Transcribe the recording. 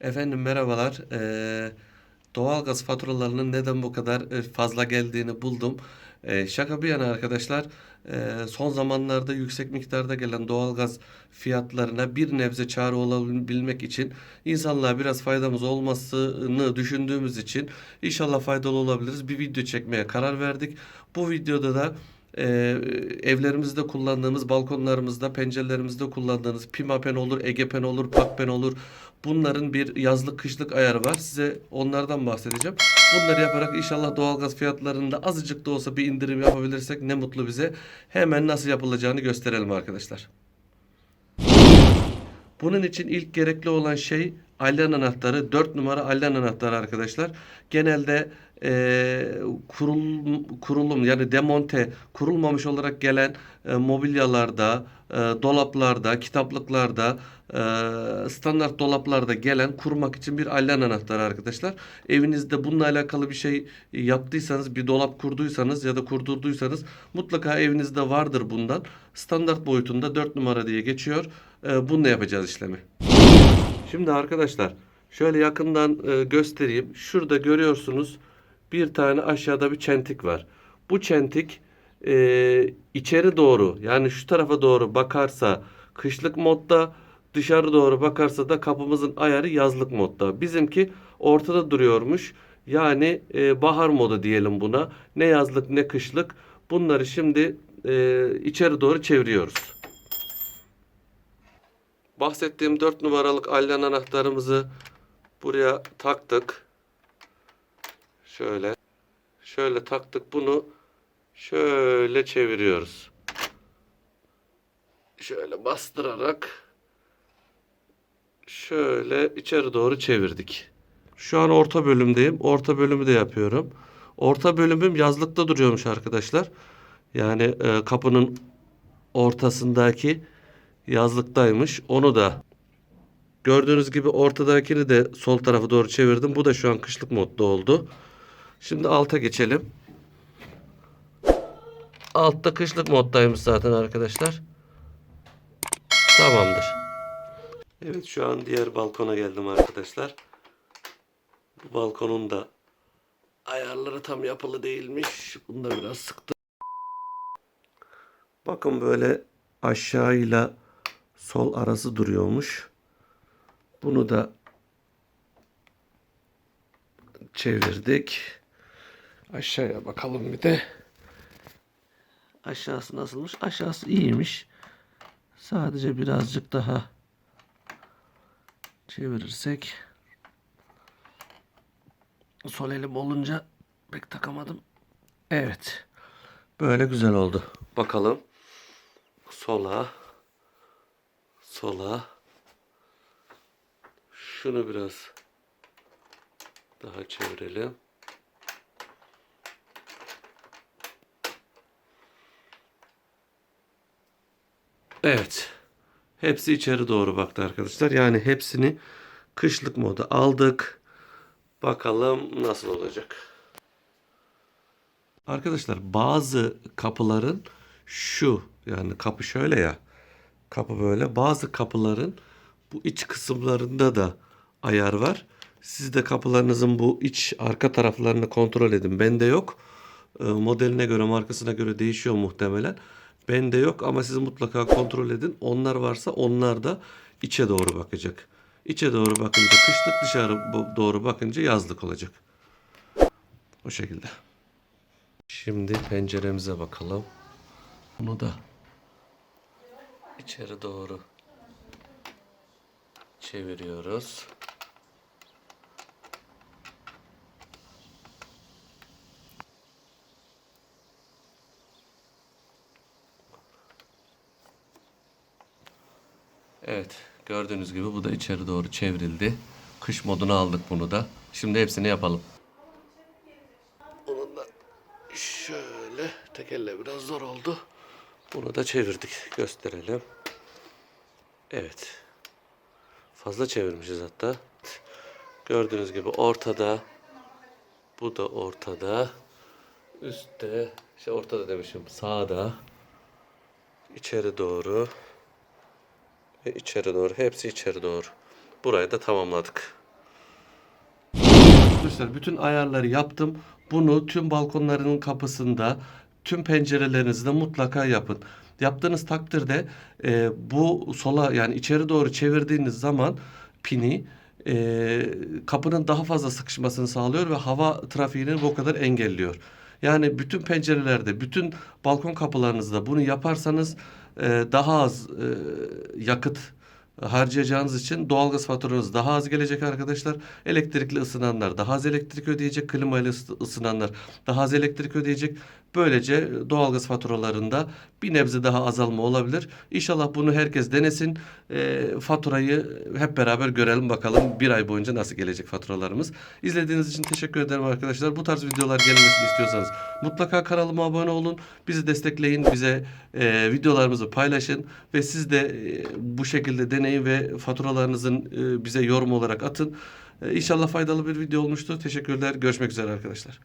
Efendim merhabalar. Ee, doğalgaz faturalarının neden bu kadar e, fazla geldiğini buldum. Ee, şaka bir yana arkadaşlar, e, son zamanlarda yüksek miktarda gelen doğalgaz fiyatlarına bir nebze çare olabilmek için insanlığa biraz faydamız olmasını düşündüğümüz için inşallah faydalı olabiliriz. Bir video çekmeye karar verdik. Bu videoda da e, evlerimizde kullandığımız, balkonlarımızda, pencerelerimizde kullandığımız Pimapen olur, Egepen olur, Pakpen olur. Bunların bir yazlık kışlık ayarı var. Size onlardan bahsedeceğim. Bunları yaparak inşallah doğalgaz fiyatlarında azıcık da olsa bir indirim yapabilirsek ne mutlu bize. Hemen nasıl yapılacağını gösterelim arkadaşlar. Bunun için ilk gerekli olan şey alyan anahtarı. 4 numara alyan anahtarı arkadaşlar. Genelde eee, kurul, kurulum yani demonte kurulmamış olarak gelen e, mobilyalarda, e, dolaplarda, kitaplıklarda, e, standart dolaplarda gelen kurmak için bir alyan anahtarı arkadaşlar. Evinizde bununla alakalı bir şey yaptıysanız, bir dolap kurduysanız ya da kurdurduysanız mutlaka evinizde vardır bundan. Standart boyutunda 4 numara diye geçiyor. E, bununla yapacağız işlemi. Şimdi arkadaşlar şöyle yakından e, göstereyim. Şurada görüyorsunuz bir tane aşağıda bir çentik var. Bu çentik e, içeri doğru yani şu tarafa doğru bakarsa kışlık modda dışarı doğru bakarsa da kapımızın ayarı yazlık modda. Bizimki ortada duruyormuş. Yani e, bahar modu diyelim buna. Ne yazlık ne kışlık. Bunları şimdi e, içeri doğru çeviriyoruz. Bahsettiğim 4 numaralık alyan anahtarımızı buraya taktık. Şöyle. Şöyle taktık bunu. Şöyle çeviriyoruz. Şöyle bastırarak şöyle içeri doğru çevirdik. Şu an orta bölümdeyim. Orta bölümü de yapıyorum. Orta bölümüm yazlıkta duruyormuş arkadaşlar. Yani e, kapının ortasındaki yazlıktaymış. Onu da gördüğünüz gibi ortadakini de sol tarafa doğru çevirdim. Bu da şu an kışlık modda oldu. Şimdi alta geçelim. Altta kışlık moddaymış zaten arkadaşlar. Tamamdır. Evet şu an diğer balkona geldim arkadaşlar. Bu balkonun da ayarları tam yapılı değilmiş. Bunu da biraz sıktım. Bakın böyle aşağıyla sol arası duruyormuş. Bunu da çevirdik. Aşağıya bakalım bir de. Aşağısı nasılmış? Aşağısı iyiymiş. Sadece birazcık daha çevirirsek. Sol elim olunca pek takamadım. Evet. Böyle güzel oldu. Bakalım. Sola. Sola. Şunu biraz daha çevirelim. Evet. Hepsi içeri doğru baktı arkadaşlar. Yani hepsini kışlık moda aldık. Bakalım nasıl olacak. Arkadaşlar bazı kapıların şu yani kapı şöyle ya. Kapı böyle. Bazı kapıların bu iç kısımlarında da ayar var. Siz de kapılarınızın bu iç arka taraflarını kontrol edin. Bende yok. Ee, Modeline göre, markasına göre değişiyor muhtemelen. Bende yok ama siz mutlaka kontrol edin. Onlar varsa onlar da içe doğru bakacak. İçe doğru bakınca kışlık, dışarı doğru bakınca yazlık olacak. O şekilde. Şimdi penceremize bakalım. Bunu da içeri doğru çeviriyoruz. Evet, gördüğünüz gibi bu da içeri doğru çevrildi. Kış moduna aldık bunu da. Şimdi hepsini yapalım. Bunu da şöyle tek elle biraz zor oldu. Bunu da çevirdik. Gösterelim. Evet. Fazla çevirmişiz hatta. Gördüğünüz gibi ortada. Bu da ortada. Üstte. işte ortada demişim. Sağda. içeri doğru. Ve içeri doğru. Hepsi içeri doğru. Burayı da tamamladık. Arkadaşlar bütün ayarları yaptım. Bunu tüm balkonlarının kapısında, tüm pencerelerinizde mutlaka yapın. Yaptığınız takdirde e, bu sola yani içeri doğru çevirdiğiniz zaman pini e, kapının daha fazla sıkışmasını sağlıyor ve hava trafiğini bu kadar engelliyor. Yani bütün pencerelerde, bütün balkon kapılarınızda bunu yaparsanız e, daha az e, yakıt harcayacağınız için doğalgaz faturanız daha az gelecek arkadaşlar. Elektrikli ısınanlar daha az elektrik ödeyecek, klimayla ısı- ısınanlar daha az elektrik ödeyecek. Böylece doğalgaz faturalarında bir nebze daha azalma olabilir. İnşallah bunu herkes denesin. E, faturayı hep beraber görelim bakalım bir ay boyunca nasıl gelecek faturalarımız. İzlediğiniz için teşekkür ederim arkadaşlar. Bu tarz videolar gelmesini istiyorsanız mutlaka kanalıma abone olun. Bizi destekleyin. Bize e, videolarımızı paylaşın ve siz de e, bu şekilde deneyin ve faturalarınızın e, bize yorum olarak atın. E, İnşallah faydalı bir video olmuştur. Teşekkürler. Görüşmek üzere arkadaşlar.